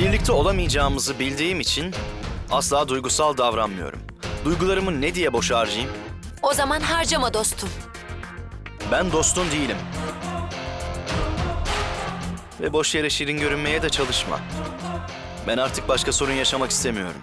Birlikte olamayacağımızı bildiğim için asla duygusal davranmıyorum. Duygularımı ne diye boş harcayayım? O zaman harcama dostum. Ben dostun değilim. Ve boş yere şirin görünmeye de çalışma. Ben artık başka sorun yaşamak istemiyorum.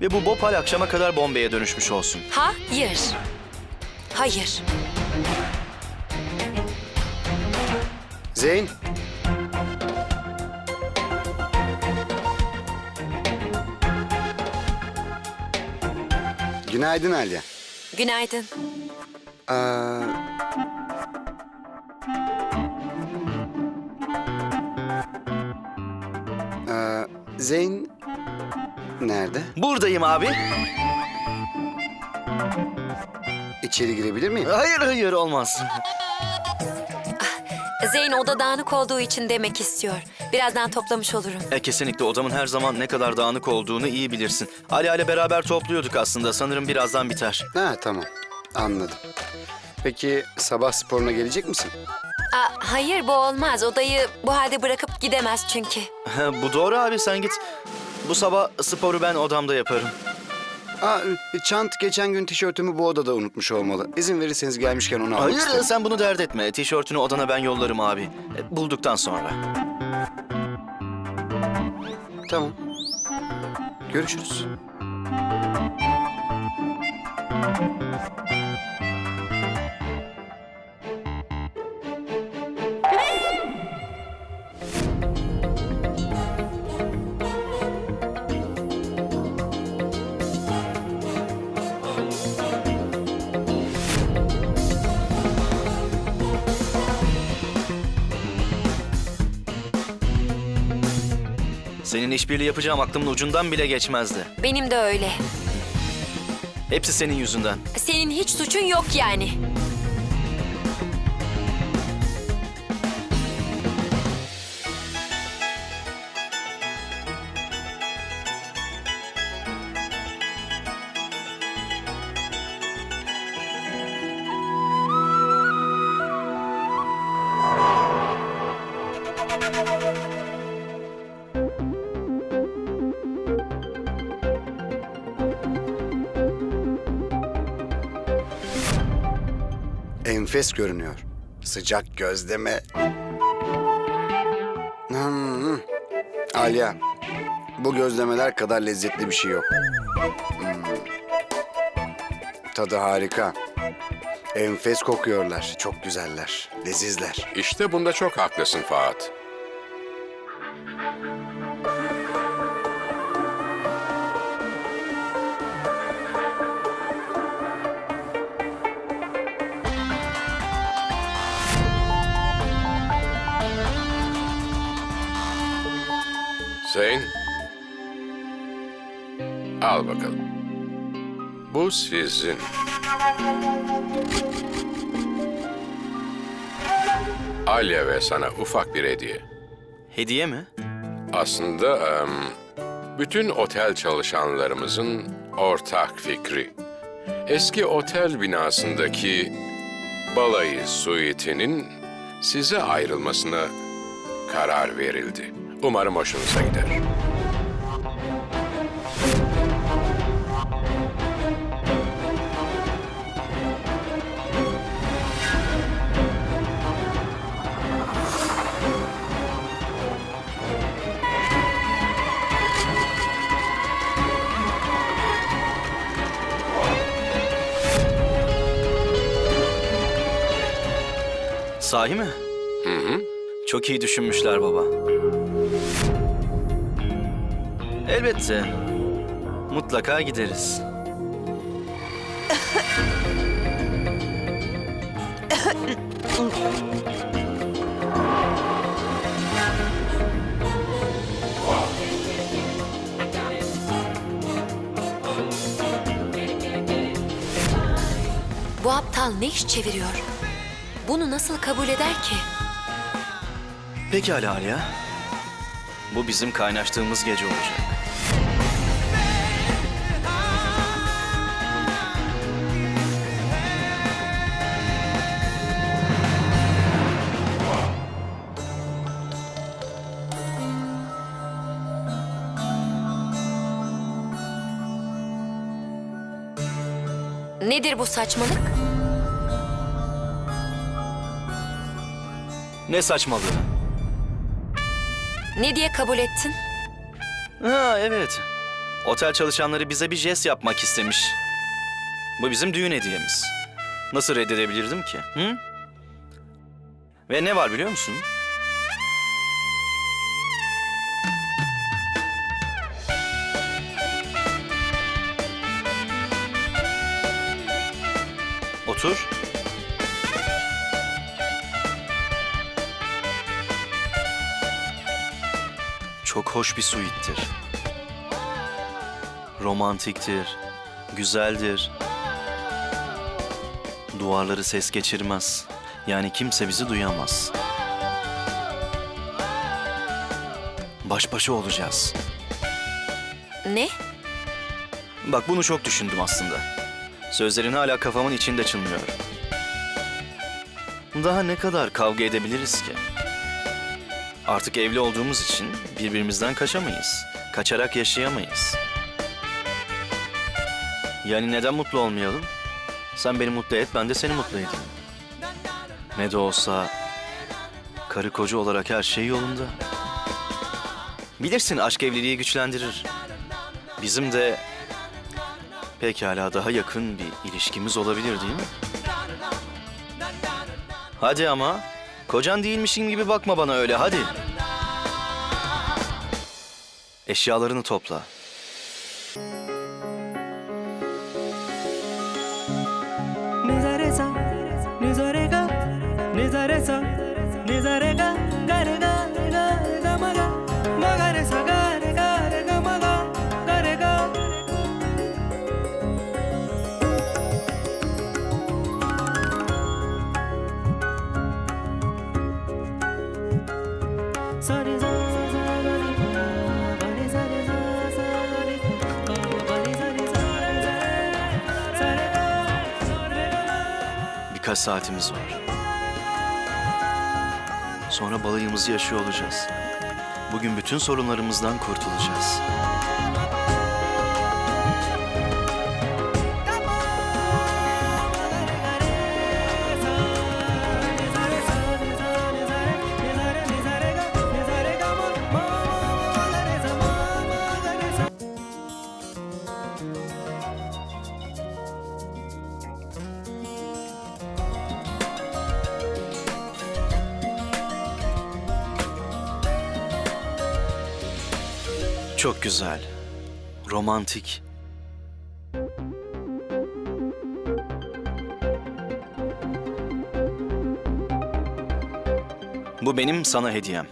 Ve bu Bhopal akşama kadar Bombay'e dönüşmüş olsun. Hayır. Hayır. Zeyn. Günaydın Alya. Günaydın. Aa, Aa, Zeyn nerede? Buradayım abi. İçeri girebilir miyim? Hayır hayır olmaz. Zeyn oda dağınık olduğu için demek istiyor. Birazdan toplamış olurum. E, kesinlikle odamın her zaman ne kadar dağınık olduğunu iyi bilirsin. Ali ile beraber topluyorduk aslında. Sanırım birazdan biter. Ha tamam anladım. Peki sabah sporuna gelecek misin? Aa, hayır bu olmaz. Odayı bu halde bırakıp gidemez çünkü. Bu doğru abi sen git. Bu sabah sporu ben odamda yaparım. Aa, Çant geçen gün tişörtümü bu odada unutmuş olmalı. İzin verirseniz gelmişken onu almak Hayır istedim. sen bunu dert etme. Tişörtünü odana ben yollarım abi. E, Bulduktan sonra. Tamam. Görüşürüz. Senin işbirliği yapacağım aklımın ucundan bile geçmezdi. Benim de öyle. Hepsi senin yüzünden. Senin hiç suçun yok yani. Enfes görünüyor. Sıcak gözleme. Hmm. Alya, bu gözlemeler kadar lezzetli bir şey yok. Hmm. Tadı harika. Enfes kokuyorlar. Çok güzeller. Lezizler. İşte bunda çok haklısın Fuat. Zeyn. Al bakalım. Bu sizin. Alya ve sana ufak bir hediye. Hediye mi? Aslında bütün otel çalışanlarımızın ortak fikri. Eski otel binasındaki balayı suitinin size ayrılmasına karar verildi. Umarım hoşunuza gider. Sahi mi? Hı hı. Çok iyi düşünmüşler baba. Elbette. Mutlaka gideriz. Bu aptal ne iş çeviriyor? Bunu nasıl kabul eder ki? Pekala Alya. Bu bizim kaynaştığımız gece olacak. Nedir bu saçmalık? Ne saçmalığı? Ne diye kabul ettin? Ha evet. Otel çalışanları bize bir jest yapmak istemiş. Bu bizim düğün hediyemiz. Nasıl reddedebilirdim ki? Hı? Ve ne var biliyor musun? Çok hoş bir suittir. Romantiktir, güzeldir. Duvarları ses geçirmez. Yani kimse bizi duyamaz. Baş başa olacağız. Ne? Bak bunu çok düşündüm aslında. Sözlerin hala kafamın içinde çınlıyor. Daha ne kadar kavga edebiliriz ki? Artık evli olduğumuz için birbirimizden kaçamayız. Kaçarak yaşayamayız. Yani neden mutlu olmayalım? Sen beni mutlu et, ben de seni mutlu edeyim. Ne de olsa karı koca olarak her şey yolunda. Bilirsin aşk evliliği güçlendirir. Bizim de pekala daha yakın bir ilişkimiz olabilir değil mi? Hadi ama. Kocan değilmişin gibi bakma bana öyle hadi. Eşyalarını topla. Birkaç saatimiz var. Sonra balayımızı yaşıyor olacağız. Bugün bütün sorunlarımızdan kurtulacağız. Çok güzel. Romantik. Bu benim sana hediyem.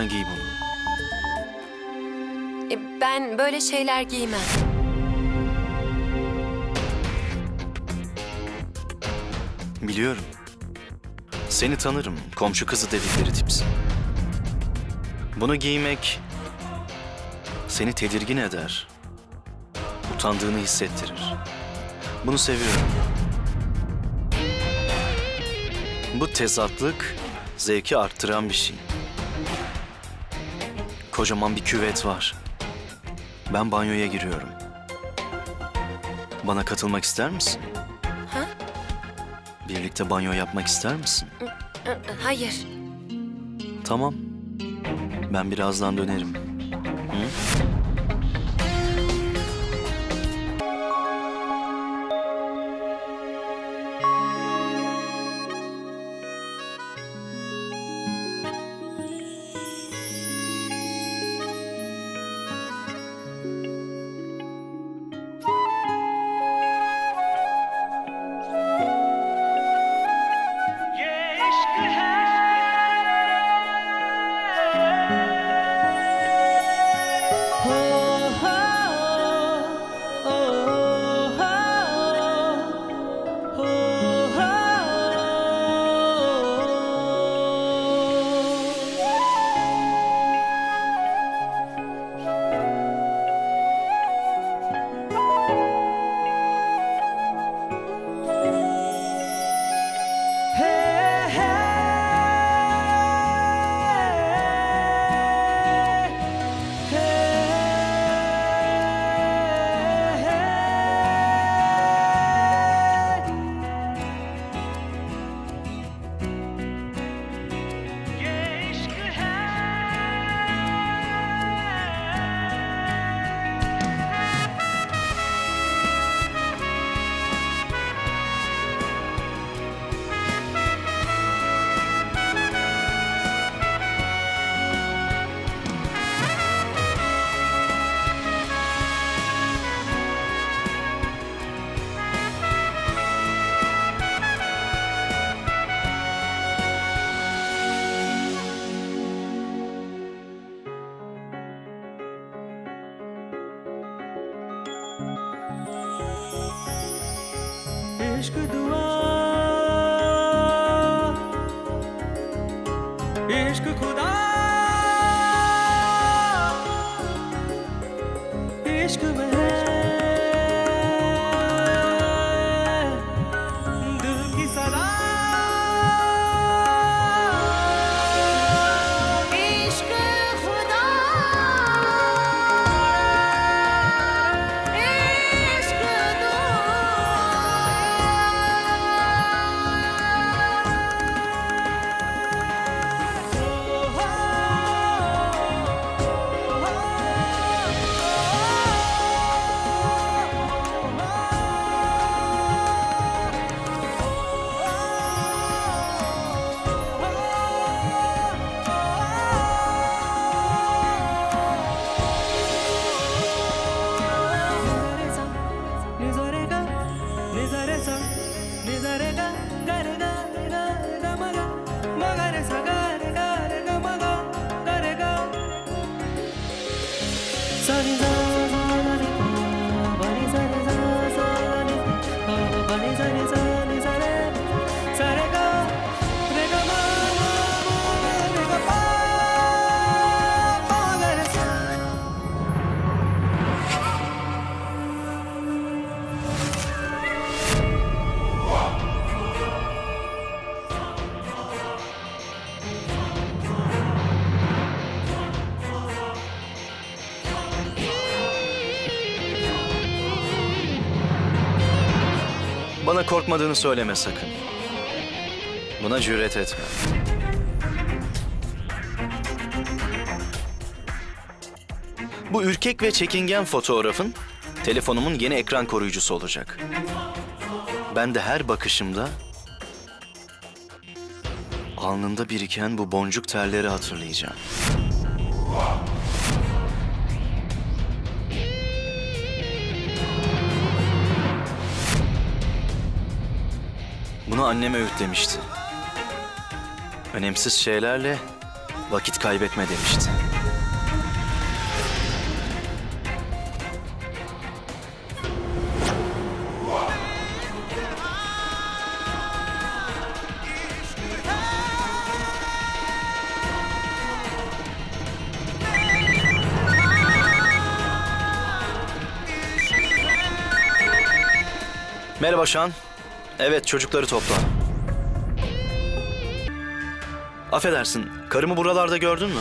Lütfen giy bunu. E, Ben böyle şeyler giymem. Biliyorum. Seni tanırım. Komşu kızı dedikleri tipsin. Bunu giymek seni tedirgin eder. Utandığını hissettirir. Bunu seviyorum. Bu tezatlık zevki arttıran bir şey. Kocaman bir küvet var. Ben banyoya giriyorum. Bana katılmak ister misin? Ha? Birlikte banyo yapmak ister misin? Hayır. Tamam. Ben birazdan dönerim. Korkmadığını söyleme sakın. Buna cüret etme. Bu ürkek ve çekingen fotoğrafın telefonumun yeni ekran koruyucusu olacak. Ben de her bakışımda alnında biriken bu boncuk terleri hatırlayacağım. Bunu anneme öğütlemişti. Önemsiz şeylerle vakit kaybetme demişti. Merhaba Şan. Evet çocukları topla. Affedersin, karımı buralarda gördün mü?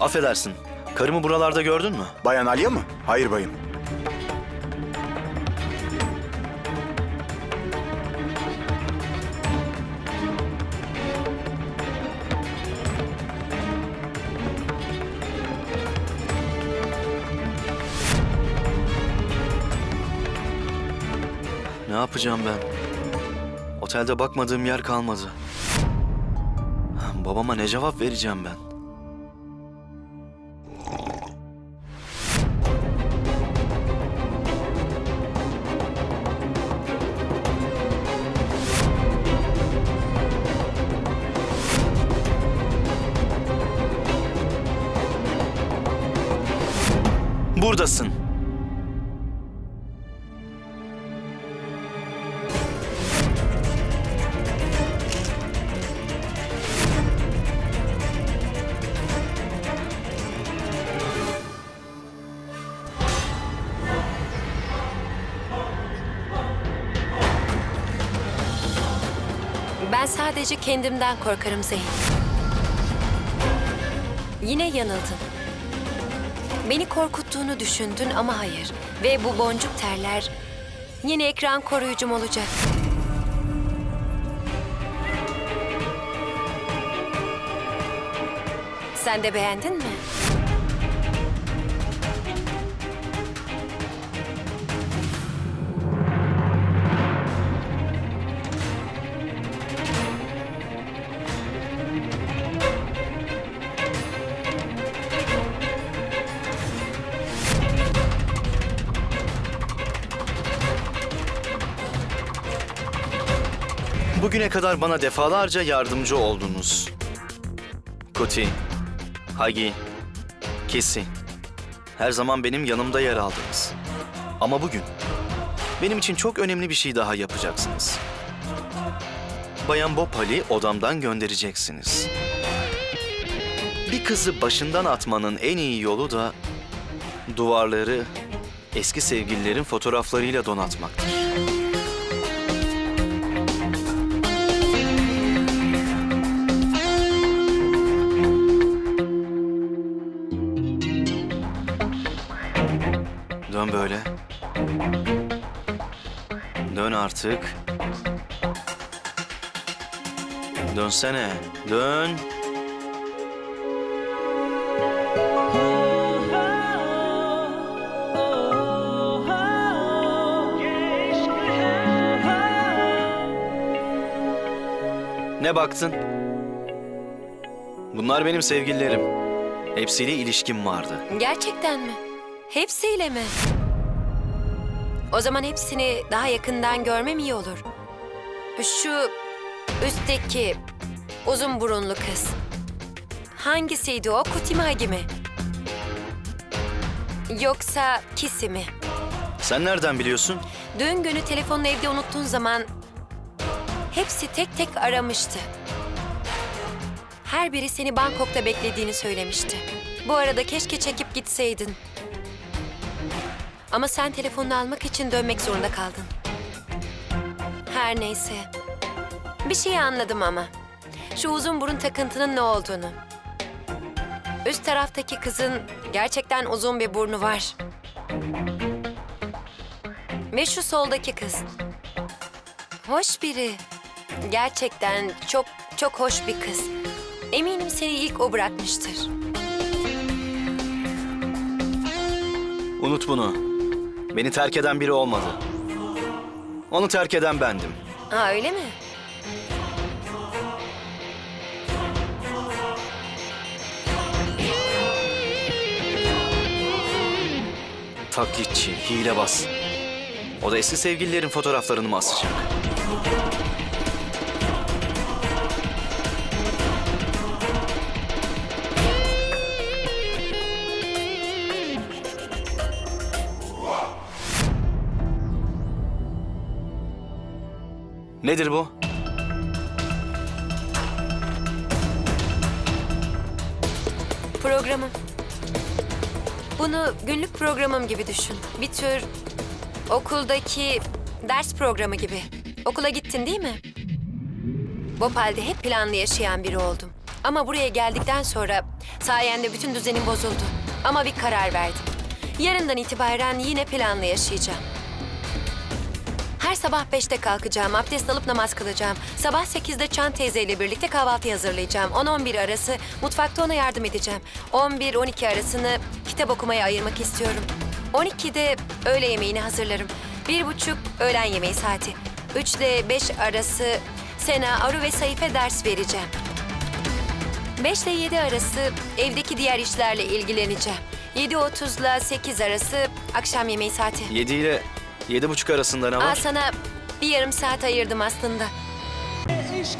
Affedersin, karımı buralarda gördün mü? Bayan Aliye mı? Hayır bayım. Yapacağım ben? Otelde bakmadığım yer kalmadı. Babama ne cevap vereceğim ben? Buradasın. Sadece kendimden korkarım Zeyn. Yine yanıldın. Beni korkuttuğunu düşündün ama hayır. Ve bu boncuk terler yine ekran koruyucum olacak. Sen de beğendin mi? Bugüne kadar bana defalarca yardımcı oldunuz. Kuti, Hagi, Kesi. Her zaman benim yanımda yer aldınız. Ama bugün benim için çok önemli bir şey daha yapacaksınız. Bayan Bopal'i odamdan göndereceksiniz. Bir kızı başından atmanın en iyi yolu da duvarları eski sevgililerin fotoğraflarıyla donatmaktır. Artık. Dönsene. Dön. Ne baktın? Bunlar benim sevgililerim. Hepsiyle ilişkim vardı. Gerçekten mi? Hepsiyle mi? O zaman hepsini daha yakından görmem iyi olur. Şu üstteki uzun burunlu kız. Hangisiydi o? Kutimagi mi? Yoksa Kisi mi? Sen nereden biliyorsun? Dün günü telefonunu evde unuttuğun zaman hepsi tek tek aramıştı. Her biri seni Bangkok'ta beklediğini söylemişti. Bu arada keşke çekip gitseydin. Ama sen telefonunu almak için dönmek zorunda kaldın. Her neyse. Bir şey anladım ama. Şu uzun burun takıntının ne olduğunu. Üst taraftaki kızın gerçekten uzun bir burnu var. Ve şu soldaki kız. Hoş biri. Gerçekten çok çok hoş bir kız. Eminim seni ilk o bırakmıştır. Unut bunu. Beni terk eden biri olmadı. Onu terk eden bendim. Ha öyle mi? Taklitçi, hilebaz. O da eski sevgililerin fotoğraflarını mı asacak? Nedir bu? Programım. Bunu günlük programım gibi düşün. Bir tür okuldaki ders programı gibi. Okula gittin değil mi? Bopal'de hep planlı yaşayan biri oldum. Ama buraya geldikten sonra sayende bütün düzenim bozuldu. Ama bir karar verdim. Yarından itibaren yine planlı yaşayacağım. Sabah beşte kalkacağım, abdest alıp namaz kılacağım. Sabah sekizde Çan teyzeyle birlikte kahvaltı hazırlayacağım. 10-11 arası mutfakta ona yardım edeceğim. 11-12 arasını kitap okumaya ayırmak istiyorum. 12'de öğle yemeğini hazırlarım. Bir buçuk öğlen yemeği saati. 3 ile 5 arası Sena, Aru ve Saife ders vereceğim. 5 ile 7 arası evdeki diğer işlerle ilgileneceğim. 7.30 ile 8 arası akşam yemeği saati. 7 ile Yedi buçuk arasında ne var? Aa, sana bir yarım saat ayırdım aslında. E, eşkı